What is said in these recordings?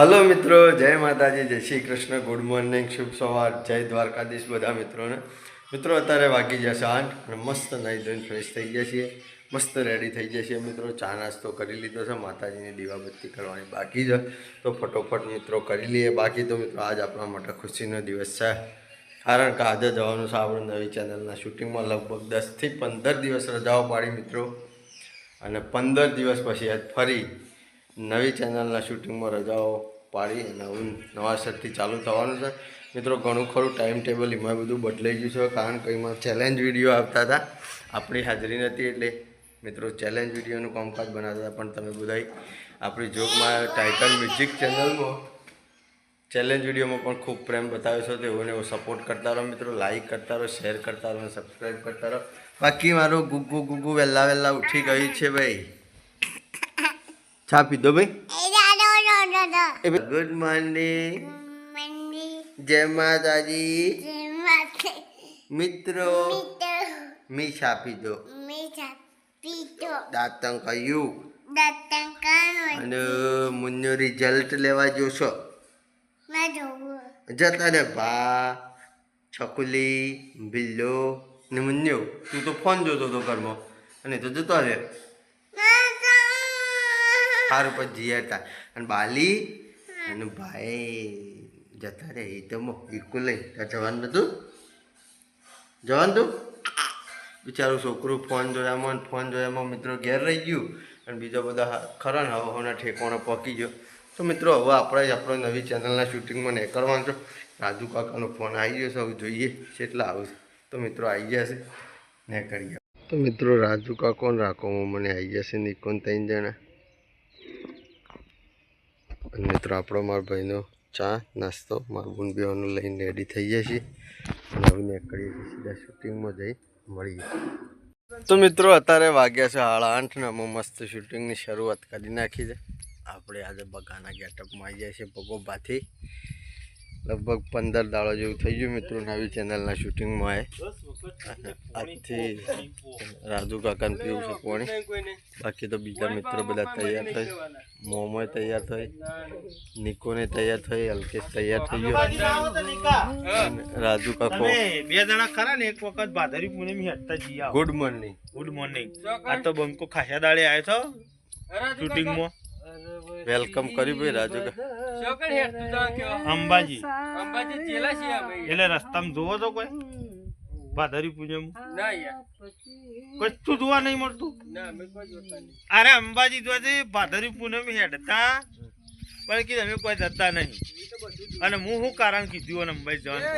Hello મિત્રો, જય માતાજી, જય શ્રી કૃષ્ણ, ગુડ મોર્નિંગ, શુભ સવાર, જય દ્વારકાધીશ બધા મિત્રોને. મિત્રો, અત્યારે વાગી જશે આઠ અને મસ્ત નાહી ધોઈને ફ્રેશ થઈ ગયા છીએ. મસ્ત રેડી થઈ ગયા છીએ મિત્રો. ચા નાસ્તો કરી લીધો છે, માતાજીની દીવાબત્તી કરવાની બાકી છે. તો ફટોફટ મિત્રો કરી લઈએ બાકી. તો મિત્રો, આજ આપણા માટે ખુશીનો દિવસ છે. કારણ કે આજે જવાનું છે આપણે નવી ચેનલના શૂટિંગમાં લગભગ દસથી પંદર દિવસ રજાઓ પાડી મિત્રો. અને પંદર દિવસ પછી આજ ફરી નવી ચેનલના શૂટિંગમાં રજાઓ પાડી નવા સેટથી ચાલુ થવાનું છે. મિત્રો, ઘણું ખરું, ટાઈમ ટેબલ એમાં બધું બદલાઈ ગયું છે. કારણ કે એમાં ચેલેન્જ વીડિયો આવતા હતા. આપણી હાજરી નથી એટલે મિત્રો, ચેલેન્જ વિડીયોનું કામકાજ બનાવતા હતા. પણ તમે બધાય આપણી જોગમાં ટાઇટલ મ્યુઝિક ચેનલમાં ચેલેન્જ વિડીયોમાં પણ ખૂબ પ્રેમ બતાવ્યો છો. તેઓને એવો સપોર્ટ કરતા રહો મિત્રો લાઈક કરતા રહો શેર કરતા રહો અને સબસ્ક્રાઈબ કરતા રહો. બાકી મારું ગુગ્ગુ ગુગ્ગુ વહેલા વહેલા ઉઠી ગયું છે ભાઈ. ચા પીધો ભાઈ. ગુડ મોર્નિંગ જય માતાજી. મિત્રો મી ચા પીધો દાંતણ કહ્યું અને મુન્નો રિઝલ્ટ લેવા જોશો. જતા રે ભા છકુલી બિલ્લો ને મુન્યો. તું તો ફોન જોતો હતો ઘરમાં. અને તો જતો રે સારું પછી જીયાતા અને બાલી અને ભાઈ જતા રે એ તો મો નહીં. ત્યાં જવાનું નતું જવાનું તું બિચારું છોકરું ફોન જોયામાં ફોન જોયામાં મિત્રો ઘેર રહી ગયું. અને બીજા બધા ખરા ને હવે હવના પકી ગયો. તો મિત્રો હવે આપણે જ આપણો નવી ચેનલના શૂટિંગમાં નહીં કરવાનું છો. રાજુ કાકાનો ફોન આવી ગયો હવે જોઈએ કેટલા આવશે. તો મિત્રો આવી જશે ને કરીએ. તો મિત્રો રાજુ કાકો ને રાખોમાં મને આવી જશે નિકોન ત્રણ જણા. અને મિત્રો, આપણો મારા ભાઈનો ચા, નાસ્તો, મારું ગુણ બેવાનું લઈને રેડી થઈ જાય છે અને હવે નીકળીએ છીએ સીધા શૂટિંગમાં જઈ મળીએ તો મિત્રો, અત્યારે વાગ્યા છે સાડા આઠ ને અમે મસ્ત શૂટિંગની શરૂઆત કરી નાખી છે. આપણે આજે બગાના ગેટઅપમાં આવી જાય છે ભગોબાથી લગભગ પંદર દાડો જેવું થઈ ગયું મિત્રો નવી ચેનલના શૂટિંગમાં આવે આજથી રાજુ કાકાને પીવું છે પાણી. બાકી તો બીજા મિત્રો બધા તૈયાર થઈ. મોમોય તૈયાર થઈ. નિકોને તૈયાર થઈ. અલ્કેશ તૈયાર થઈ ગયો. રાજુ કાકો. બે જણા ખરા ને એક વખત ભાદરી પૂનમી હેઠતા જઈ ગુડ મોર્નિંગ ગુડ મોર્નિંગ આ તો બંકો ખાસા દાડે આવ્યો છો શૂટિંગમાં વેલકમ કરી ભાઈ રાજુ અંબાજી. અંબાજી એટલે રસ્તામાં જોવો તો કોઈ? ભાદરી પૂનમ કોઈ તું જોવા નહીં મળતું. અરે અંબાજી જોવા છે ભાદરી પૂનમ હેડતા. પણ કીધું અમે કોઈ જતા નહીં. અને હું શું કારણ કીધું અને અંબાઈ જવાનું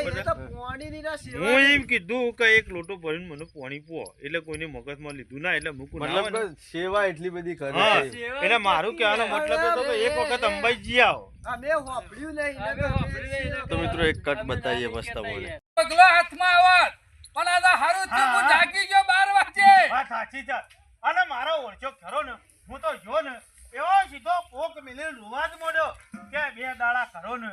હું એમ કીધું કે એક લોટો ભરીને મને પાણી પો એટલે કોઈને મગજમાં લીધું ના એટલે મૂકું મતલબ સેવા એટલી બધી કરે એટલે મારું કહેવાનો મતલબ હતો કે એક વખત અંબાજી જી આવો. તો મિત્રો એક કટ બતાવીએ મસ્ત મને પગલો હાથમાં આવત પણ આ હારું થયું હું જાગી ગયો 12 વાગે વાત સાચી છે. અને મારો ઓળખો ખરો ને હું તો જો ને એવો સીધો પોક મિલી રૂવા જ મોડ્યો કે બે દાડા ખરો ને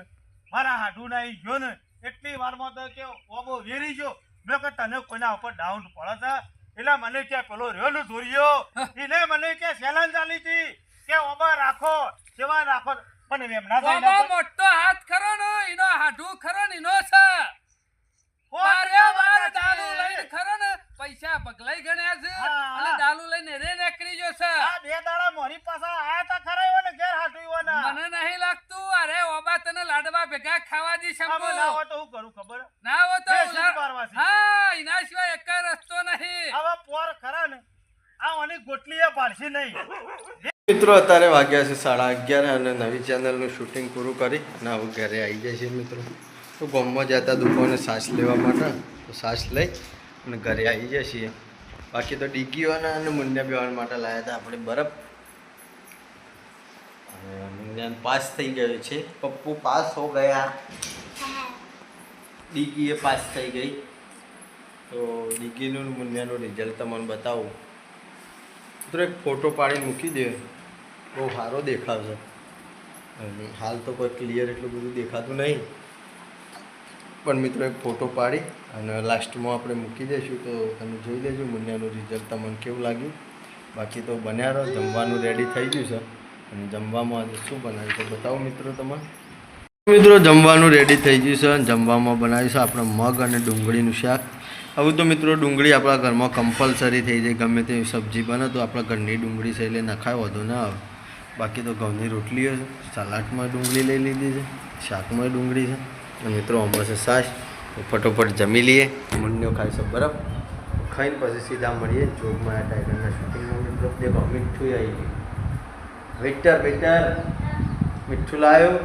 મારા હાડુ ના જો ને એટલી વારમાં તો કે ઓબો વેરી જો મેં કે તને કોઈના ઉપર ડાઉન પડે છે? એટલે મને કે પેલો રહ્યો ને ધોરિયો એને મને કે સેલન ચાલી હતી. કે ઓબા રાખો સેવા રાખો. પણ એમ ના થાય મોટો હાથ ખરો ને એનો હાડુ ખરો ને એનો છે. ખરો ને પૈસા પગલાઈ ગણ્યા છે અને દાલુ લઈને રે નીકળી ગયો છે. આ બે દાડા મારી પાસે આયા તા ખરા એવો ને ઘેર હાટું ને મને નહીં લાગતું. અરે ઓબા તને લાડવા ભેગા ખાવા દી આમાં ના શંભુ હોય તો હું કરું ખબર. ના હો તો. હા એના સિવાય એક રસ્તો નહીં. આવા પોર ખરા ને આ ઓની ગોટલી એ પાડશે નહીં. મિત્રો અત્યારે વાગ્યા છે સાડા અગિયાર અને નવી ચેનલનું શૂટિંગ પૂરું કરી અને હવે ઘરે આવી જાય છે મિત્રો. તો ગામમાં જતા દુકાને સાસ લેવા માટે તો સાસ લઈ અને ઘરે આવી જાય છીએ. બાકી તો ડીકીઓના અને મુંડ્યા બેવાણ માટે લાવ્યા હતા. આપણે બરફ અને મુંડ્યાને પાસ થઈ ગયો છે. પપ્પુ પાસ હો ગયા. ડીકીએ પાસ થઈ ગઈ. તો ડીકીનું ને મુંડ્યાનું રિઝલ્ટ તમને બતાવું. તો એક ફોટો પાડી મૂકી દે. બહુ સારો દેખાશે હાલ તો કોઈ ક્લિયર એટલું બધું દેખાતું નહીં. પણ મિત્રો એક ફોટો પાડી અને લાસ્ટમાં આપણે મૂકી દઈશું તો તમે જોઈ લેજો મુન્યાનું રિઝલ્ટ તમને કેવું લાગ્યું. બાકી તો બન્યા રહો, જમવાનું રેડી થઈ ગયું છે. અને જમવામાં આજે શું બનાવ્યું છે બતાવો મિત્રો તમારે. મિત્રો જમવાનું રેડી થઈ ગયું છે જમવામાં બનાવ્યું છે આપણે મગ અને ડુંગળીનું શાક. હવે તો મિત્રો ડુંગળી આપણા ઘરમાં કમ્પલસરી થઈ જાય, ગમે તેવી સબ્જી બને તો આપણા ઘરની ડુંગળી છે એટલે નખાય, વધુ ના આવે. બાકી તો ઘઉંની રોટલીઓ છે સલાડમાં ડુંગળી લઈ લીધી છે, શાકમાં ડુંગળી છે. મિત્રો છે સાસ ફટોફટ જમી લઈએ. મંડીઓ ખાય બરાબર? બરફ ખાઈને પછી સીધા મળીએ. જોગમાં ટાઈગરના શૂટિંગમાં મિત્રો. દેખો મીઠું આવી ગયું. વેટર વેટર મીઠું લાવ્યો.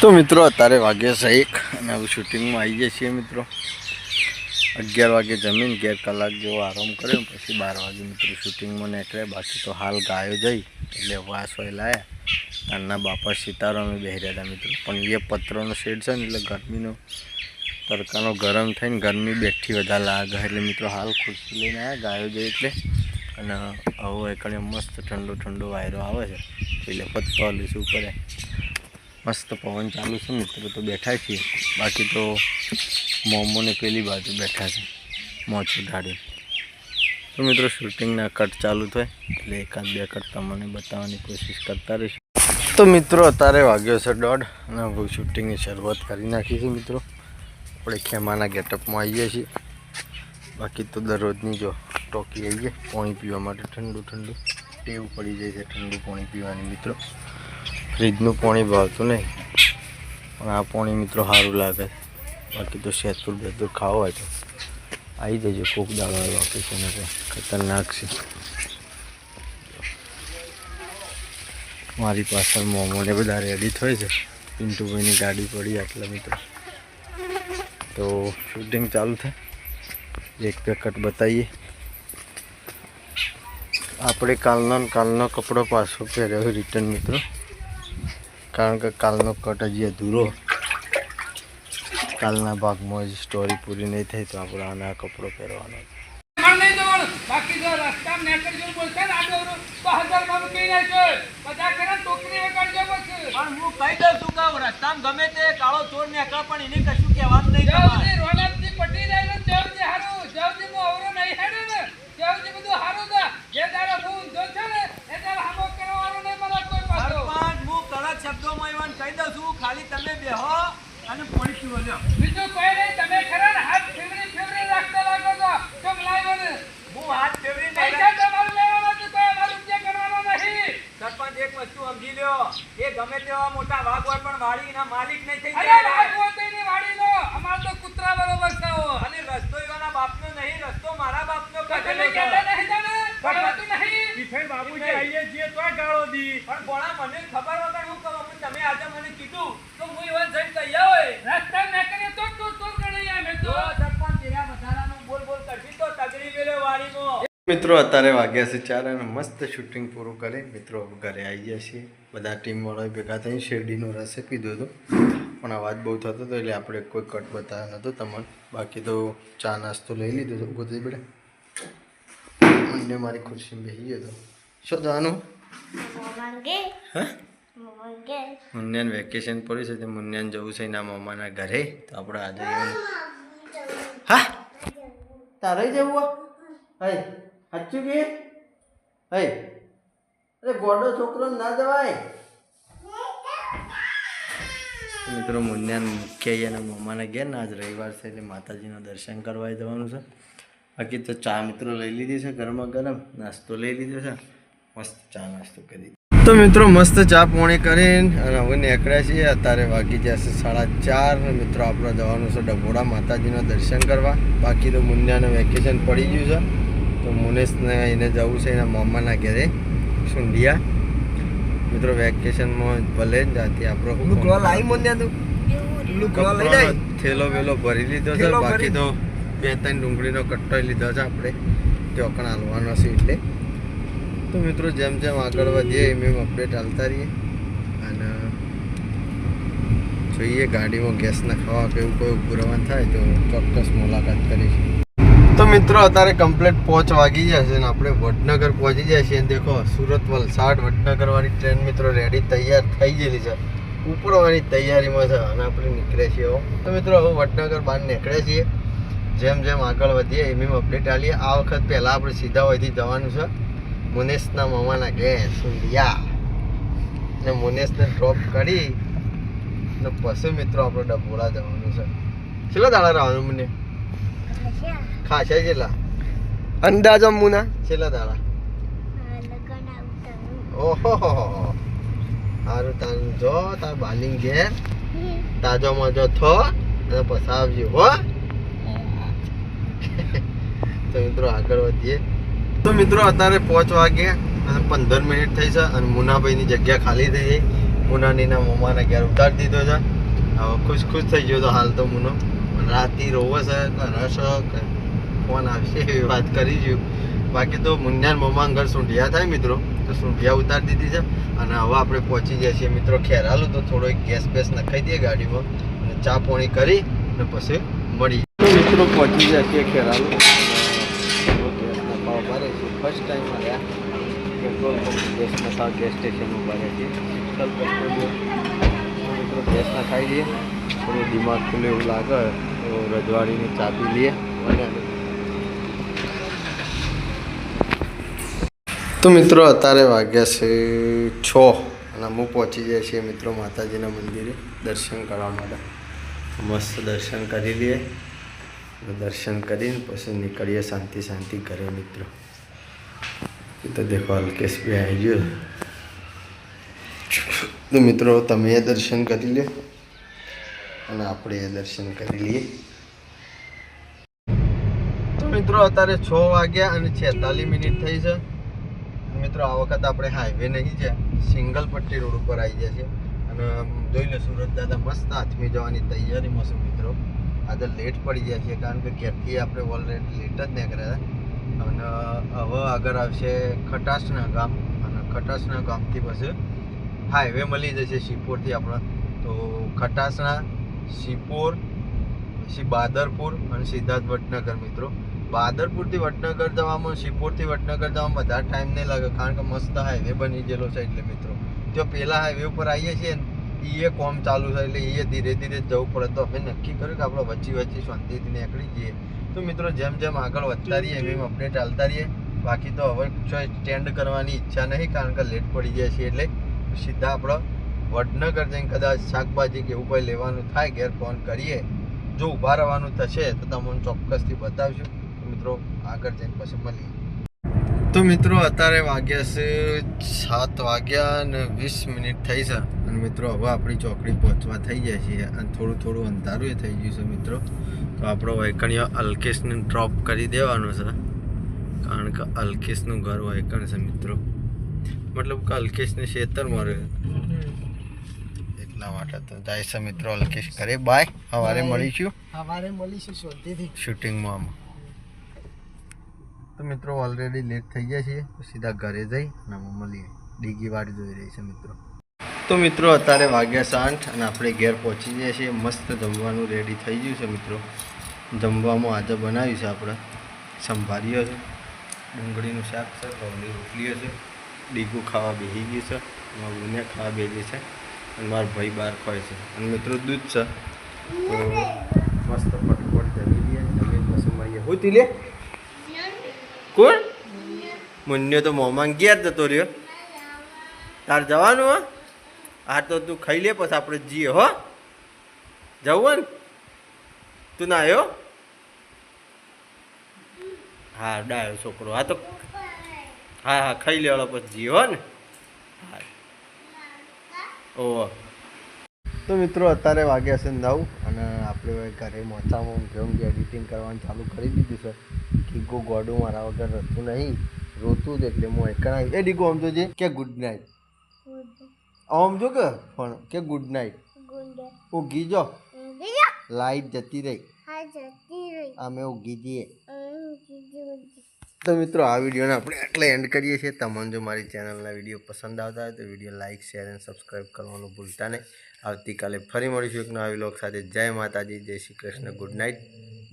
તો મિત્રો અત્યારે વાગ્યા છે એક અને હવે શૂટિંગમાં આવી જઈએ છીએ મિત્રો. અગિયાર વાગે જમીન અગિયાર કલાક જેવો આરામ કર્યો પછી બાર વાગે મિત્રો શૂટિંગમાં નીકળ્યા. બાકી તો હાલ ગાયો જઈ એટલે વાસ હોય લાયા. તારના બાપા સિતારો અમે બેહી હતા મિત્રો. પણ એ પત્રનો શેડ છે ને એટલે ગરમીનો, તડકાનો ગરમ થઈને ગરમી બેઠી વધારે લાગે. એટલે મિત્રો હાલ ખુરશી લઈને આવ્યા ગાયો જઈ એટલે. અને આવો એકડે મસ્ત ઠંડો ઠંડો વાયરો આવે છે. એટલે પત્તો લીસું ઉપર. મસ્ત પવન ચાલુ છે મિત્રો, તો બેઠા છીએ. બાકી તો મોમોને પેલી બાજુ બેઠા છે મોચું ઢાળી તો મિત્રો શૂટિંગના કટ ચાલુ થાય. એટલે એકાદ બે કટ તમને બતાવવાની કોશિશ કરતા રહીશું. તો મિત્રો, અત્યારે વાગ્યો છે દોઢ અને શૂટિંગની શરૂઆત કરી નાખી છે મિત્રો. આપણે ખેમાના ગેટઅપમાં આવીએ છીએ. બાકી તો દરરોજની જો ટોકી આવીએ, પાણી પીવા માટે ઠંડુ ઠંડુ. ટેવ પડી જાય છે ઠંડુ પાણી પીવાની મિત્રો. ફ્રીજનું પાણી ભાવતું નહીં. પણ આ પાણી મિત્રો સારું લાગે. બાકી તો શેતુર બેતુર ખાવો હોય તો. આવી જજો, કોક દાળ છે ને ખતરનાક છે. મારી પાછળ મોમોને બધા રેડી થાય છે. પિન્ટુભાઈની ગાડી પડી આટલા મિત્રો. તો શૂટિંગ ચાલુ થાય. એક પેકટ બતાવીએ. આપણે કાલનો કાલનો કપડો પાછો પહેર્યો રિટર્ન મિત્રો. કારણ કે કાલનો કટ હજી અધૂરો. કાલના ભાગમાં હજી સ્ટોરી પૂરી નહીં થઈ તો આપણે આના કપડો પહેરવાનો. બાકી જો રસ્તા નીકળજો જો બોલશે ને આડો તો હજાર મારું જાય છે. બધા કરે ને ટોકરી વગાડજો પછી. પણ હું કહી દઉં છું ગમે તે કાળો ચોર નીકળે પણ એને કશું કહેવાનું નહીં તમારે. સુધી પટી જાય ને ત્યાં હારું. જ્યાં મો અવરો નહીં હેડે ને, ત્યાં બધું હારું છે. જે તારા હું જો છે ને, એ તારા હામો કરવાનો નહીં મને કોઈ પાછો. પણ હું કડક શબ્દોમાં એવાન કહી દઉં છું ખાલી તમે બેહો અને પોલીસ બોલ્યો બીજું કોઈ નહીં, તમે ખરા હાથ ફેવરી ફેવરી રાખતા લાગો છો. કેમ લાવ્યો ને? હું હાથ ફેરવી નહીં પૈસા તમારે લેવાના છે, કોઈ અમારે રૂપિયા કરવાના નહીં. સરપંચ એક વસ્તુ સમજી લ્યો એ મોટા વાઘ હોય પણ વાડીના માલિક નહીં થઈ અરે જાય વાઘ હોતેની વાડીનો, અમારે તો કૂતરા બરોબર છે અને રસ્તો એવાના બાપનો નહીં રસ્તો મારા નહીં જાણે? ભણવાતું નહીં? પણ ભોળા મને ખબર વગર હું કહું તમે આજે મને કીધું તો હું એવા જઈને તૈયાર હોય. રસ્તા નીકળીએ તો તું તું ગણી અમે તો. તો સરપંચ એના વધારાનું બોલ બોલ કરશી તો તગડી ગયેલો વાડીમાં મિત્રો અત્યારે વાગ્યા છે ચાર અને મસ્ત શૂટિંગ પૂરું કરી. મિત્રો ઘરે આવી ગયા છીએ. બધા ટીમવાળાએ ભેગા થઈને શેરડીનો રસ પીધો હતો. પણ અવાજ બહુ થતો હતો એટલે આપણે કોઈ કટ બતાવ્યો નહોતો. તમને બાકી તો ચા નાસ્તો લઈ લીધો હતો. ગોતી બેટા મને મારી ખુરશીમાં બેસી ગયો હતો. શું જવાનું હા? મુન્યાને વેકેશન પડ્યું છે તે મુન્યાને જવું છે એના મમ્માના ઘરે. તો આપણે આજે હા તારે જવું હઈ સાચું કે? હઈ અરે ગોડો છોકરો ના જવાય. મિત્રો મુન્યાને મુખ્ય એના મમ્માના ઘેર ને આજ રવિવાર છે એટલે માતાજીના દર્શન કરવા જવાનું છે. બાકી તો ચા મિત્રો લઈ લીધી છે ગરમા ગરમ નાસ્તો લઈ લીધો છે. મસ્ત ચા નાસ્તો કરી તો મિત્રો મસ્ત ચા પોણી કરીને અને હવે નીકળ્યા છીએ. અત્યારે વાગી જશે સાડા ચાર ને મિત્રો આપણે જવાનું છે ડભોડા માતાજીના દર્શન કરવા. બાકી તો મુન્યાનું વેકેશન પડી ગયું છે. તો મુનેશને એને જવું છે એના મામાના ઘરે સુંઢિયા. મિત્રો વેકેશનમાં ભલે જ જાતી આપણો થેલો વેલો ભરી લીધો છે બાકી તો બે ત્રણ ડુંગળીનો કટ્ટો લીધો છે આપણે. ચોકણ હાલવાનો છે એટલે. તો મિત્રો જેમ જેમ આગળ વધીએ એમ એમ અપડેટ હાલતા રહીએ. અને જોઈએ ગાડીમાં ગેસ ના ખાવા કે એવું કોઈ ઉભું થાય તો ચોક્કસ મુલાકાત કરીશું. તો મિત્રો, અત્યારે કમ્પ્લીટ પહોંચ વાગી જશે ને આપણે વડનગર પહોંચી જાય છીએ. દેખો, સુરત, વલસાડ વડનગર વાળી ટ્રેન મિત્રો રેડી તૈયાર થઈ ગયેલી છે. ઉપડવાની તૈયારીમાં છે અને આપણે નીકળે છીએ. તો મિત્રો, હવે વડનગર બહાર નીકળે છીએ. જેમ જેમ આગળ વધીએ, એમ એમ અપડેટ આલીએ. આ વખત પહેલાં આપણે સીધા હોયથી જવાનું છે મુનેશના મામાના ઘેર સુંડિયા ને મુનેશને ડ્રોપ કરી ને પછી મિત્રો આપણે ડબોળા જવાનું છે. છેલ્લા દાડા રહેવાનું મને ખાસા કેટલા અંદાજો મુના? છેલ્લા દાડા. ઓહો સારું તાર જો તાર બાલિંગ ઘેર. તાજો મજો થો અને આવજો હો. તો મિત્રો આગળ વધીએ. તો મિત્રો અત્યારે પાંચ વાગે અને પંદર મિનિટ થઈ છે અને મુનાભાઈની જગ્યા ખાલી થઈ. ગઈ મુનાનીના મમ્માને ઘેર ઉતારી દીધો છે. હવે ખુશ ખુશ થઈ ગયો તો હાલ તો મુનો. રાતી રોવો છે રસ ફોન આવશે એવી વાત કરી છું. બાકી તો મુન્યાન મમ્મા ઘર સૂંઢિયા થાય મિત્રો, તો સૂંઢિયા ઉતારી દીધી છે. અને હવે આપણે પહોંચી જઈએ છીએ મિત્રો ખેરાલું, તો થોડો ગેસ બેસ નખાઈ દઈએ ગાડીમાં. અને ચા પોણી કરી, અને પછી મળી મિત્રો પહોંચી જાય છે. ખેરાલું ફર્સ્ટ ટાઈમ આવ્યા પેટ્રોલ પંપ ગેસ નખાવ, ગેસ સ્ટેશન ઉપર રહે છે. મિત્રો ગેસ નખાઈ દઈએ. થોડું દિમાગ ખુલે એવું લાગે. તો રજવાડીની ચા લઈએ. તો મિત્રો, અત્યારે વાગ્યા છે છ અને અમુક પહોંચી જાય છે મિત્રો માતાજીના મંદિરે દર્શન કરવા માટે. મસ્ત દર્શન કરી લઈએ. દર્શન કરીને પછી નીકળીએ શાંતિ શાંતિ ઘરે મિત્રો. એ તો દેખો અલ્કેશ બી આવી ગયો. તો મિત્રો, તમે દર્શન કરી લે અને આપણે દર્શન કરી લઈએ. તો મિત્રો, અત્યારે છ વાગ્યા અને છેતાલીસ મિનિટ થઈ છે. મિત્રો, આ વખત આપણે હાઈવે નહીં છે સિંગલ પટ્ટી રોડ ઉપર આવી જાય છે અને જોઈ લે, સુરત દાદા મસ્ત હાથમી જવાની તૈયારીમાં છે મિત્રો. આજે લેટ પડી જાય છે કારણ કે ઘેરથી આપણે ઓલરેડી લેટ જ નીકળ્યા હતા. અને હવે આગળ આવશે ખટાસના ગામ. અને ખટાસના ગામથી પછી હાઈવે મળી જશે શિપોરથી આપણે. તો ખટાસના શિપોર, પછી બાદરપુર અને સિદ્ધાર્થ વડનગર મિત્રો. બાદરપુરથી વડનગર જવામાં, શિપોરથી વડનગર જવામાં વધારે ટાઈમ નહીં લાગે કારણ કે મસ્ત હાઈવે બની ગયેલો છે એટલે મિત્રો. જો પહેલાં હાઈવે ઉપર આવીએ છીએ ને એ કોમ ચાલુ છે એટલે એ ધીરે ધીરે જવું પડે. તો અમે નક્કી કર્યું કે આપણે વચ્ચે વચ્ચે શાંતિથી નીકળી જઈએ. તો મિત્રો જેમ જેમ આગળ વધતા રહીએ, એમ એમ અપડેટ ચાલતા રહીએ. બાકી તો હવે સ્ટેન્ડ કરવાની ઈચ્છા નહીં કારણ કે લેટ પડી જાય છે એટલે સીધા આપણે વડનગર જઈને કદાચ શાકભાજી કે એવું કંઈ લેવાનું થાય ઘેર, ફોન કરીએ. જો ઊભા રહેવાનું થશે તો તમને ચોક્કસથી બતાવશું મિત્રો, આગળ જઈને પછી મળીએ. તો મિત્રો, અત્યારે વાગ્યા છે સાત વાગ્યા અને વીસ મિનિટ થઈ છે. અને મિત્રો, હવે આપણી ચોકડી પહોંચવા થઈ જાય છે. અને થોડું થોડું અંધારું એ થઈ ગયું છે મિત્રો. તો આપણો વૈકણ્ય અલ્કેશને ડ્રોપ કરી દેવાનો છે. કારણ કે અલ્કેશનું ઘર વૈકણ છે મિત્રો. મતલબ કે અલ્કેશને ખેતરમાં રહે એટલા માટે તો જાય છે મિત્રો અલ્કેશ કરે. બાય સવારે મળીશું. સવારે મળીશું શોધીથી શૂટિંગમાં તો મિત્રો ઓલરેડી લેટ થઈ ગયા છીએ. સીધા ઘરે જઈ અને મળીએ. ડીગી વાટ જોઈ રહી છે મિત્રો. તો મિત્રો અત્યારે વાગ્યા સાંઠ અને આપણે ઘેર પહોંચી ગયા છીએ. મસ્ત જમવાનું રેડી થઈ ગયું છે મિત્રો. જમવામાં આજે બનાવ્યું છે આપણે. સંભારીઓ છે. ડુંગળીનું શાક છે ઘઉંની રોટલીઓ છે. ડીગું ખાવા બેસી ગયું છે. મારા બુને ખાવા બેસી છે. અને મારો ભાઈ બહાર ખાય છે. અને મિત્રો દૂધ છે. તો મસ્ત ફટફટ જમી લઈએ જમીન પછી મળીએ હું તી લે કોણ? મુન્યો તો મોમાં જ જતો રહ્યો. તાર જવાનું, હો? હા તો તું ખાઈ લે પછી આપણે જઈએ હો? જવું ને? તું ના આવ્યો હા, ડાયો છોકરો. હા તો હા હા, ખાઈ લેવાળો પછી જીવો ને? હા. ઓહો. તો મિત્રો અત્યારે વાગ્યા છે નવ અને આપણે હવે ઘરે મોચામાં ગેમ એડિટિંગ કરવાનું ચાલુ કરી દીધું છે. કીગો ગોડું મારા વગર રહેતું નહીં. રોતું જ એટલે હું એકણા એ ડીગો આમ જોજે કે ગુડ નાઇટ આમ જો કે પણ કે ગુડ નાઇટ ઊંઘી જો. લાઈટ જતી રહી. અમે ઊંઘી જઈએ. તો મિત્રો, આ વિડીયોને આપણે એટલે એન્ડ કરીએ છીએ. તમને જો મારી ચેનલના વીડિયો પસંદ આવતા હોય તો વીડિયો લાઇક શેર અને સબસ્ક્રાઈબ કરવાનું ભૂલતા નહીં. આવતીકાલે ફરી મળીશું એક નવા વ્લોગ સાથે. જય માતાજી, જય શ્રી કૃષ્ણ. ગુડ નાઇટ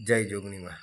જય જોગણીમાં.